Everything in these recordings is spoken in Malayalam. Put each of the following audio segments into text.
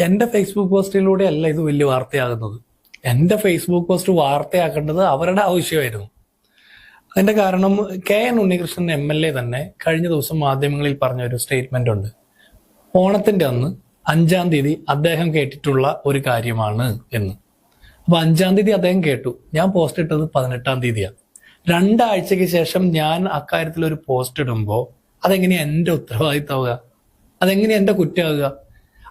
എന്റെ ഫേസ്ബുക്ക് പോസ്റ്റിലൂടെ അല്ല ഇത് വലിയ വാർത്തയാകുന്നത്. എന്റെ ഫേസ്ബുക്ക് പോസ്റ്റ് വാർത്തയാക്കേണ്ടത് അവരുടെ ആവശ്യമായിരുന്നു. അതിന്റെ കാരണം K N Unnikrishnan M L A തന്നെ കഴിഞ്ഞ ദിവസം മാധ്യമങ്ങളിൽ പറഞ്ഞ ഒരു സ്റ്റേറ്റ്മെന്റ് ഉണ്ട്. ഓണത്തിന്റെ അന്ന് അഞ്ചാം തീയതി അദ്ദേഹം കേട്ടിട്ടുള്ള ഒരു കാര്യമാണ് എന്ന്. അപ്പൊ അഞ്ചാം തീയതി അദ്ദേഹം കേട്ടു. ഞാൻ പോസ്റ്റ് ഇട്ടത് പതിനെട്ടാം തീയതിയാണ്. രണ്ടാഴ്ചയ്ക്ക് ശേഷം ഞാൻ അക്കാര്യത്തിൽ ഒരു പോസ്റ്റ് ഇടുമ്പോൾ അതെങ്ങനെയാ എന്റെ ഉത്തരവാദിത്തമാവുക? അതെങ്ങനെയാ എന്റെ കുറ്റമാവുക?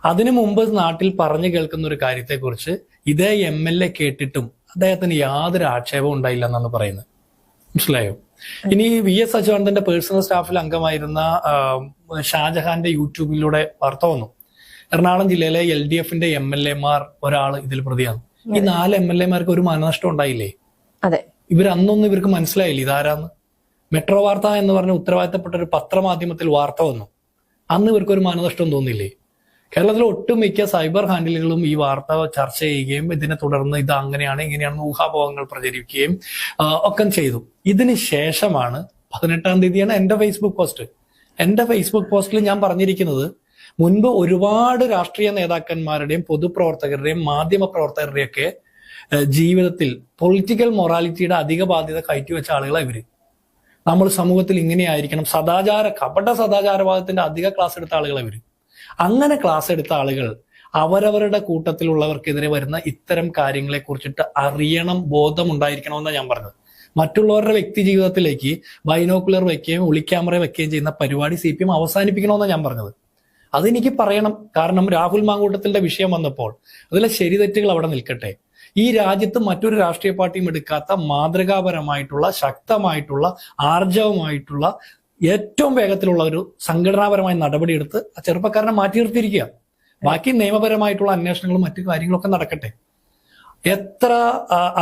അതിനു മുമ്പ് നാട്ടിൽ പറഞ്ഞു കേൾക്കുന്ന ഒരു കാര്യത്തെക്കുറിച്ച് ഇതേ എം എൽ എ കേട്ടിട്ടും അദ്ദേഹത്തിന് യാതൊരു ആക്ഷേപവും ഉണ്ടായില്ല എന്നാണ് പറയുന്നത്. മനസ്സിലായോ? ഇനി വി എസ് അച്യുതാനന്ദന്റെ പേഴ്സണൽ സ്റ്റാഫിൽ അംഗമായിരുന്ന ഷാജഹാന്റെ യൂട്യൂബിലൂടെ വാർത്ത വന്നു. എറണാകുളം ജില്ലയിലെ എൽ ഡി എഫിന്റെ എം എൽ എമാർ ഒരാൾ ഇതിൽ പ്രതിയാണ്. ഈ നാല് എം എൽ എമാർക്ക് ഒരു മനനഷ്ടം ഉണ്ടായില്ലേ? അതെ. ഇവർ അന്നൊന്നും ഇവർക്ക് മനസ്സിലായില്ല. ഇതാരാന്ന്? മെട്രോ വാർത്ത എന്ന് പറഞ്ഞ ഉത്തരവാദിത്തപ്പെട്ട ഒരു പത്രമാധ്യമത്തിൽ വാർത്ത വന്നു. അന്ന് ഇവർക്ക് ഒരു മാനനഷ്ടം തോന്നില്ലേ കേരളത്തിലെ ഒട്ടുമിക്ക സൈബർ ഹാൻഡിലുകളും ഈ വാർത്ത ചർച്ച ചെയ്യുകയും ഇതിനെ തുടർന്ന് ഇത് അങ്ങനെയാണ് ഇങ്ങനെയാണെന്ന് ഊഹാപോഹങ്ങൾ പ്രചരിപ്പിക്കുകയും ഒക്കെ ചെയ്തു. ഇതിന് ശേഷമാണ് പതിനെട്ടാം തീയതിയാണ് എന്റെ ഫേസ്ബുക്ക് പോസ്റ്റ് എന്റെ ഫേസ്ബുക്ക് പോസ്റ്റിൽ ഞാൻ പറഞ്ഞിരിക്കുന്നത് മുൻപ് ഒരുപാട് രാഷ്ട്രീയ നേതാക്കന്മാരുടെയും പൊതുപ്രവർത്തകരുടെയും മാധ്യമ പ്രവർത്തകരുടെയും ഒക്കെ ജീവിതത്തിൽ പൊളിറ്റിക്കൽ മൊറാലിറ്റിയുടെ അധിക ബാധ്യത കയറ്റിവെച്ച ആളുകളാണ് ഇവർ. നമ്മൾ സമൂഹത്തിൽ ഇങ്ങനെയായിരിക്കണം. സദാചാര കപട സദാചാരവാദത്തിന്റെ അധിക ക്ലാസ് എടുത്ത ആളുകളാണ് ഇവർ. അങ്ങനെ ക്ലാസ് എടുത്ത ആളുകൾ അവരവരുടെ കൂട്ടത്തിലുള്ളവർക്കെതിരെ വരുന്ന ഇത്തരം കാര്യങ്ങളെ കുറിച്ചിട്ട് അറിയണം ബോധം ഉണ്ടായിരിക്കണമെന്നാണ് ഞാൻ പറഞ്ഞത്. മറ്റുള്ളവരുടെ വ്യക്തി ജീവിതത്തിലേക്ക് ബൈനോക്കുലർ വെക്കുകയും ഒളിക്യാമറ വെക്കുകയും ചെയ്യുന്ന പരിപാടി സി പി എം അവസാനിപ്പിക്കണമെന്നാണ് ഞാൻ പറഞ്ഞത്. അതെനിക്ക് പറയണം. കാരണം രാഹുൽ മാങ്കൂട്ടത്തിന്റെ വിഷയം വന്നപ്പോൾ അതിലെ ശരിതെറ്റുകൾ അവിടെ നിൽക്കട്ടെ. ഈ രാജ്യത്ത് മറ്റൊരു രാഷ്ട്രീയ പാർട്ടിയും എടുക്കാത്ത മാതൃകാപരമായിട്ടുള്ള ശക്തമായിട്ടുള്ള ആർജവമായിട്ടുള്ള ഏറ്റവും വേഗത്തിലുള്ള ഒരു സംഘടനാപരമായ നടപടിയെടുത്ത് ആ ചെറുപ്പക്കാരനെ മാറ്റി നിർത്തിയിരിക്കുക. ബാക്കി നിയമപരമായിട്ടുള്ള അന്വേഷണങ്ങളും മറ്റു കാര്യങ്ങളൊക്കെ നടക്കട്ടെ. എത്ര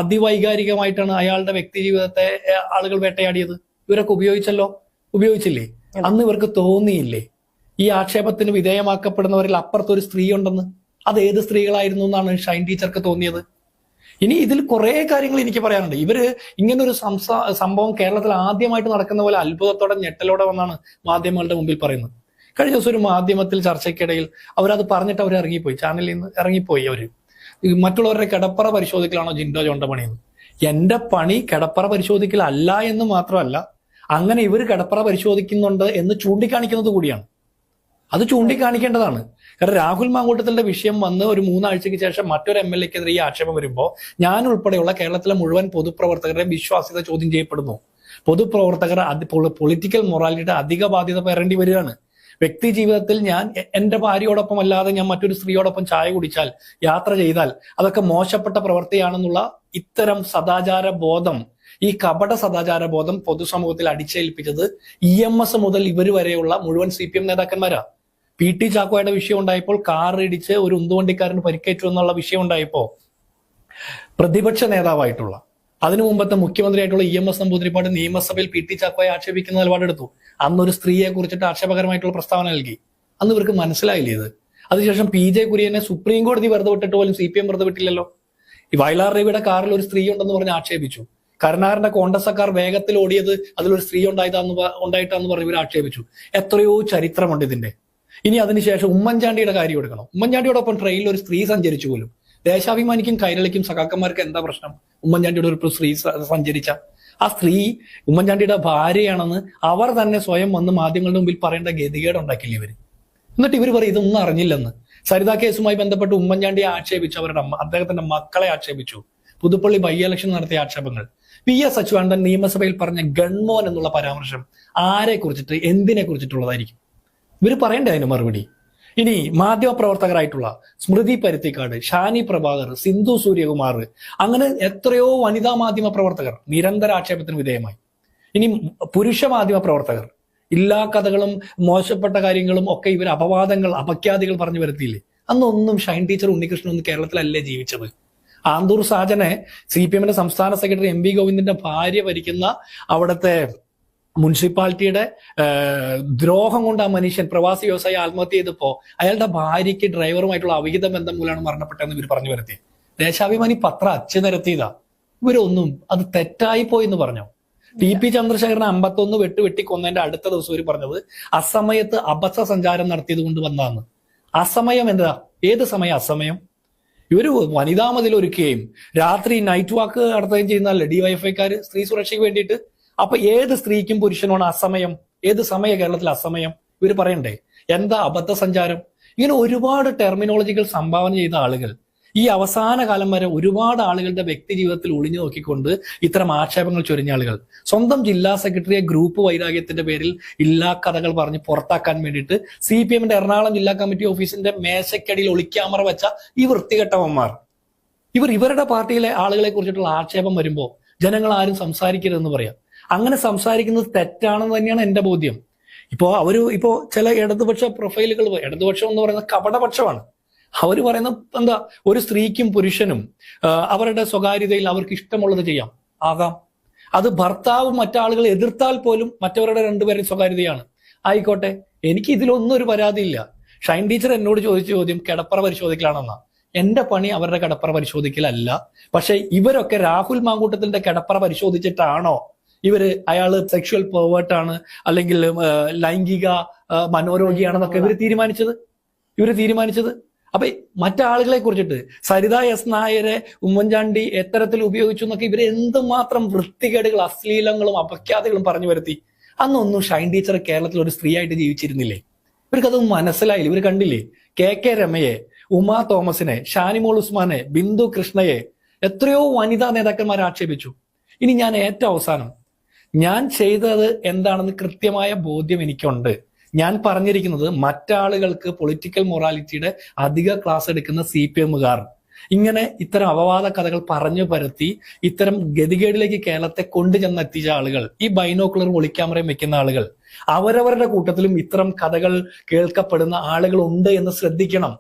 അതിവൈകാരികമായിട്ടാണ് അയാളുടെ വ്യക്തി ജീവിതത്തെ ആളുകൾ വേട്ടയാടിയത്? ഇവരൊക്കെ ഉപയോഗിച്ചല്ലോ? ഉപയോഗിച്ചില്ലേ? അന്ന് ഇവർക്ക് തോന്നിയില്ലേ? ഈ ആക്ഷേപത്തിന് വിധേയമാക്കപ്പെടുന്നവരിൽ അപ്പുറത്തൊരു സ്ത്രീ ഉണ്ടെന്ന്? അത് ഏത് സ്ത്രീകളായിരുന്നു എന്നാണ് ഷൈൻ ടീച്ചർക്ക് തോന്നിയത്? ഇനി ഇതിൽ കുറെ കാര്യങ്ങൾ എനിക്ക് പറയാനുണ്ട്. ഇവർ ഇങ്ങനെ ഒരു സംഭവം കേരളത്തിൽ ആദ്യമായിട്ട് നടക്കുന്ന പോലെ അത്ഭുതത്തോടെ ഞെട്ടലോടെ വന്നാണ് മാധ്യമങ്ങളുടെ മുമ്പിൽ പറയുന്നത്. കഴിഞ്ഞ ദിവസം ഒരു മാധ്യമത്തിൽ ചർച്ചയ്ക്കിടയിൽ അവരത് പറഞ്ഞിട്ട് അവർ ഇറങ്ങിപ്പോയി. ചാനലിൽ നിന്ന് ഇറങ്ങിപ്പോയി അവർ. മറ്റുള്ളവരുടെ കിടപ്പറ പരിശോധിക്കലാണോ ജിൻഡോ ജോണ്ട പണിയെന്ന് എന്റെ പണി കിടപ്പറ പരിശോധിക്കലല്ല എന്ന് മാത്രമല്ല അങ്ങനെ ഇവർ കിടപ്പറ പരിശോധിക്കുന്നുണ്ട് എന്ന് ചൂണ്ടിക്കാണിക്കുന്നത് കൂടിയാണ്. അത് ചൂണ്ടിക്കാണിക്കേണ്ടതാണ്. കാരണം രാഹുൽ മാങ്കൂട്ടത്തിന്റെ വിഷയം വന്ന് ഒരു മൂന്നാഴ്ചയ്ക്ക് ശേഷം മറ്റൊരു എം എൽ എക്കെതിരെ ഈ ആക്ഷേപം വരുമ്പോൾ ഞാൻ ഉൾപ്പെടെയുള്ള കേരളത്തിലെ മുഴുവൻ പൊതുപ്രവർത്തകരുടെയും വിശ്വാസ്യത ചോദ്യം ചെയ്യപ്പെടുന്നു. പൊതുപ്രവർത്തകർ പൊളിറ്റിക്കൽ മൊറാലിറ്റിയുടെ അധിക ബാധ്യത പേരേണ്ടി വരികയാണ്. വ്യക്തി ജീവിതത്തിൽ ഞാൻ എന്റെ ഭാര്യയോടൊപ്പം അല്ലാതെ ഞാൻ മറ്റൊരു സ്ത്രീയോടൊപ്പം ചായ കുടിച്ചാൽ യാത്ര ചെയ്താൽ അതൊക്കെ മോശപ്പെട്ട പ്രവൃത്തിയാണെന്നുള്ള ഇത്തരം സദാചാര ബോധം ഈ കപട സദാചാര ബോധം പൊതുസമൂഹത്തിൽ അടിച്ചേൽപ്പിച്ചത് ഇ എം എസ് മുതൽ ഇവർ വരെയുള്ള മുഴുവൻ സി പി എം നേതാക്കന്മാരാ. പി ടി ചാക്കോയുടെ വിഷയം ഉണ്ടായപ്പോൾ കാർ ഇടിച്ച് ഒരു ഉന്തുവണ്ടിക്കാരന് പരിക്കേറ്റു എന്നുള്ള വിഷയം ഉണ്ടായപ്പോ പ്രതിപക്ഷ നേതാവായിട്ടുള്ള അതിനു മുമ്പത്തെ മുഖ്യമന്ത്രിയായിട്ടുള്ള ഇ എം എസ് നമ്പൂതിരിപ്പാട് നിയമസഭയിൽ പി ടി ചാക്കോയെ ആക്ഷേപിക്കുന്ന നിലപാടെടുത്തു. ഒരു സ്ത്രീയെ കുറിച്ചിട്ട് ആക്ഷേപകരമായിട്ടുള്ള പ്രസ്താവന നൽകി. അന്ന് ഇവർക്ക് മനസ്സിലായില്ലേ ഇത്? അതിനുശേഷം പി ജെ കുര്യനെ സുപ്രീം കോടതി വെറുതെ വിട്ടിട്ട് പോലും സി പി എം വെറുതെ വിട്ടില്ലല്ലോ? ഈ വയലാർ രവിയുടെ കാറിൽ ഒരു സ്ത്രീ ഉണ്ടെന്ന് പറഞ്ഞ് ആക്ഷേപിച്ചു. കരുണാകരന്റെ കോൺഗ്രസ് സർക്കാർ വേഗത്തിൽ ഓടിയത് അതിലൊരു സ്ത്രീ ഉണ്ടായതാന്ന് പ- ഉണ്ടായിട്ടാന്ന് പറഞ്ഞ് ഇവർ ആക്ഷേപിച്ചു. എത്രയോ ചരിത്രമുണ്ട് ഇതിന്റെ. ഇനി അതിനുശേഷം ഉമ്മൻചാണ്ടിയുടെ കാര്യം എടുക്കണം. ഉമ്മൻചാണ്ടിയോടൊപ്പം ട്രെയിനിൽ ഒരു സ്ത്രീ സഞ്ചരിച്ചു പോലും. ദേശാഭിമാനിക്കും കൈരളിക്കും സഖാക്കന്മാർക്ക് എന്താ പ്രശ്നം? ഉമ്മൻചാണ്ടിയുടെ ഒരു സ്ത്രീ സഞ്ചരിച്ച ആ സ്ത്രീ ഉമ്മൻചാണ്ടിയുടെ ഭാര്യയാണെന്ന് അവർ തന്നെ സ്വയം വന്ന് മാധ്യമങ്ങളുടെ മുമ്പിൽ പറയേണ്ട ഗതികേട് ഉണ്ടാക്കില്ല ഇവർ? എന്നിട്ട് ഇവർ പറയും ഇതൊന്നും അറിഞ്ഞില്ലെന്ന്. സരിതാ കേസുമായി ബന്ധപ്പെട്ട് ഉമ്മൻചാണ്ടിയെ ആക്ഷേപിച്ചു അവരുടെ അമ്മ- അദ്ദേഹത്തിന്റെ മക്കളെ ആക്ഷേപിച്ചു. പുതുപ്പള്ളി ബൈ ഇലക്ഷൻ നടത്തിയ ആക്ഷേപങ്ങൾ. പി എസ് അച്യുതാനന്ദൻ നിയമസഭയിൽ പറഞ്ഞ ഗൺമോൻ എന്നുള്ള പരാമർശം ആരെ കുറിച്ചിട്ട് എന്തിനെ കുറിച്ചിട്ടുള്ളതായിരിക്കും ഇവർ പറയണ്ടേ അതിന് മറുപടി? ഇനി മാധ്യമപ്രവർത്തകരായിട്ടുള്ള സ്മൃതി പരുത്തിക്കാട് ഷാനി പ്രഭാകർ സിന്ധു സൂര്യകുമാർ അങ്ങനെ എത്രയോ വനിതാ മാധ്യമ പ്രവർത്തകർ നിരന്തര ആക്ഷേപത്തിന് വിധേയമായി. ഇനി പുരുഷ മാധ്യമ പ്രവർത്തകർ എല്ലാ കഥകളും മോശപ്പെട്ട കാര്യങ്ങളും ഒക്കെ ഇവർ അപവാദങ്ങൾ അപഖ്യാതികൾ പറഞ്ഞു വരുത്തിയില്ലേ? അന്നൊന്നും ഷൈൻ ടീച്ചർ ഉണ്ണികൃഷ്ണൻ ഒന്നും കേരളത്തിലല്ലേ ജീവിച്ചത്? ആന്തൂർ സാജനെ സി പി എമ്മിന്റെ സംസ്ഥാന സെക്രട്ടറി എം വി ഗോവിന്ദന്റെ ഭാര്യ ഭരിക്കുന്ന അവിടുത്തെ മുനിസിപ്പാലിറ്റിയുടെ ദ്രോഹം കൊണ്ട് ആ മനുഷ്യൻ പ്രവാസി വ്യവസായി ആത്മഹത്യ ചെയ്തപ്പോ അയാളുടെ ഭാര്യയ്ക്ക് ഡ്രൈവറുമായിട്ടുള്ള അവിഹിത ബന്ധം മൂലമാണ് മരണപ്പെട്ടതെന്ന് ഇവർ പറഞ്ഞു വരുത്തി. ദേശാഭിമാനി പത്രം അച്ചു നിരത്തിയതാ. ഇവരൊന്നും അത് തെറ്റായി പോയി എന്ന് പറഞ്ഞു? ടി പി ചന്ദ്രശേഖരനെ അമ്പത്തൊന്ന് വെട്ട് വെട്ടി കൊന്നതിന്റെ അടുത്ത ദിവസം ഇവർ പറഞ്ഞത് അസമയത്ത് അബദ്ധ സഞ്ചാരം നടത്തിയത് കൊണ്ട് വന്നതാണ് അസമയം എന്താ? ഏത് സമയം? അസമയം. ഇവർ വനിതാ മതിൽ ഒരുക്കുകയും രാത്രി നൈറ്റ് വാക്ക് നടത്തുകയും ചെയ്യുന്നതല്ലേ ഡിവൈഎഫ്ഐക്കാര് സ്ത്രീ സുരക്ഷയ്ക്ക് വേണ്ടിയിട്ട് അപ്പൊ ഏത് സ്ത്രീക്കും പുരുഷനുമാണ് അസമയം? ഏത് സമയ കേരളത്തിൽ അസമയം? ഇവർ പറയണ്ടേ എന്താ അബദ്ധ സഞ്ചാരം ഇങ്ങനെ ഒരുപാട് ടെർമിനോളജികൾ സംഭാവന ചെയ്ത ആളുകൾ ഈ അവസാന കാലം വരെ ഒരുപാട് ആളുകളുടെ വ്യക്തി ജീവിതത്തിൽ ഒളിഞ്ഞു നോക്കിക്കൊണ്ട് ഇത്തരം ആക്ഷേപങ്ങൾ ചൊരിഞ്ഞ ആളുകൾ. സ്വന്തം ജില്ലാ സെക്രട്ടറിയെ ഗ്രൂപ്പ് വൈരാഗ്യത്തിന്റെ പേരിൽ ഇല്ലാ കഥകൾ പറഞ്ഞ് പുറത്താക്കാൻ വേണ്ടിയിട്ട് സി പി എമ്മിന്റെ എറണാകുളം ജില്ലാ കമ്മിറ്റി ഓഫീസിന്റെ മേശക്കടിയിൽ ഒളിക്യാമറ വെച്ച ഈ വൃത്തികെട്ടവന്മാർ. ഇവർ ഇവരുടെ പാർട്ടിയിലെ ആളുകളെ കുറിച്ചിട്ടുള്ള ആക്ഷേപം വരുമ്പോൾ ജനങ്ങൾ ആരും സംസാരിക്കരുതെന്ന് പറയാം. അങ്ങനെ സംസാരിക്കുന്നത് തെറ്റാണെന്ന് തന്നെയാണ് എന്റെ ബോധ്യം. ഇപ്പോ അവർ ഇപ്പോ ചില ഇടതുപക്ഷ പ്രൊഫൈലുകൾ ഇടതുപക്ഷം എന്ന് പറയുന്നത് കപടപക്ഷമാണ്. അവർ പറയുന്ന എന്താ ഒരു സ്ത്രീക്കും പുരുഷനും അവരുടെ സ്വകാര്യതയിൽ അവർക്ക് ഇഷ്ടമുള്ളത് ചെയ്യാം. ആകാം. അത് ഭർത്താവ് മറ്റാളുകൾ എതിർത്താൽ പോലും മറ്റവരുടെ രണ്ടുപേരും സ്വകാര്യതയാണ്. ആയിക്കോട്ടെ എനിക്ക് ഇതിലൊന്നും ഒരു പരാതിയില്ല ഷൈൻ ടീച്ചർ എന്നോട് ചോദിച്ച ചോദ്യം കിടപ്പറ പരിശോധിക്കലാണെന്നാ. എന്റെ പണി അവരുടെ കിടപ്പറ പരിശോധിക്കലല്ല. പക്ഷെ ഇവരൊക്കെ രാഹുൽ മാങ്കൂട്ടത്തിന്റെ കിടപ്പറ പരിശോധിച്ചിട്ടാണോ ഇവർ അയാൾ സെക്ഷുവൽ പെർവേർട്ടാണ് അല്ലെങ്കിൽ ലൈംഗിക മനോരോഗിയാണെന്നൊക്കെ ഇവർ തീരുമാനിച്ചത്? ഇവർ തീരുമാനിച്ചത്? അപ്പൊ മറ്റാളുകളെ കുറിച്ചിട്ട് സരിത എസ് നായരെ ഉമ്മൻചാണ്ടി എത്തരത്തിൽ ഉപയോഗിച്ചു എന്നൊക്കെ ഇവർ എന്തുമാത്രം വൃത്തികേടുകൾ അശ്ലീലങ്ങളും അപഖ്യാതകളും പറഞ്ഞു വരുത്തി? അന്നൊന്നും ഷൈൻ ടീച്ചർ കേരളത്തിൽ ഒരു സ്ത്രീ ആയിട്ട് ജീവിച്ചിരുന്നില്ലേ? ഇവർക്കതൊന്നും മനസ്സിലായില്ല? ഇവർ കണ്ടില്ലേ? കെ കെ രമയെ ഉമാ തോമസിനെ ഷാനിമോൾ ഉസ്മാനെ ബിന്ദു കൃഷ്ണയെ എത്രയോ വനിതാ നേതാക്കന്മാരെ ആക്ഷേപിച്ചു. ഇനി ഞാൻ ഏറ്റവും അവസാനം ഞാൻ ചെയ്തത് എന്താണെന്ന് കൃത്യമായ ബോധ്യം എനിക്കുണ്ട്. ഞാൻ പറഞ്ഞിരിക്കുന്നത് മറ്റാളുകൾക്ക് പൊളിറ്റിക്കൽ മൊറാലിറ്റിയുടെ അധിക ക്ലാസ് എടുക്കുന്ന സി പി എമ്മുകാർ ഇങ്ങനെ ഇത്തരം അപവാദ കഥകൾ പറഞ്ഞു പരത്തി ഇത്തരം ഗതികേടിലേക്ക് കേരളത്തെ കൊണ്ടുചെന്ന് എത്തിച്ച ആളുകൾ ഈ ബൈനോക്കുലർ ഒളിക്യാമറയും വെക്കുന്ന ആളുകൾ അവരവരുടെ കൂട്ടത്തിലും ഇത്തരം കഥകൾ കേൾക്കപ്പെടുന്ന ആളുകൾ ഉണ്ട് എന്ന് ശ്രദ്ധിക്കണം.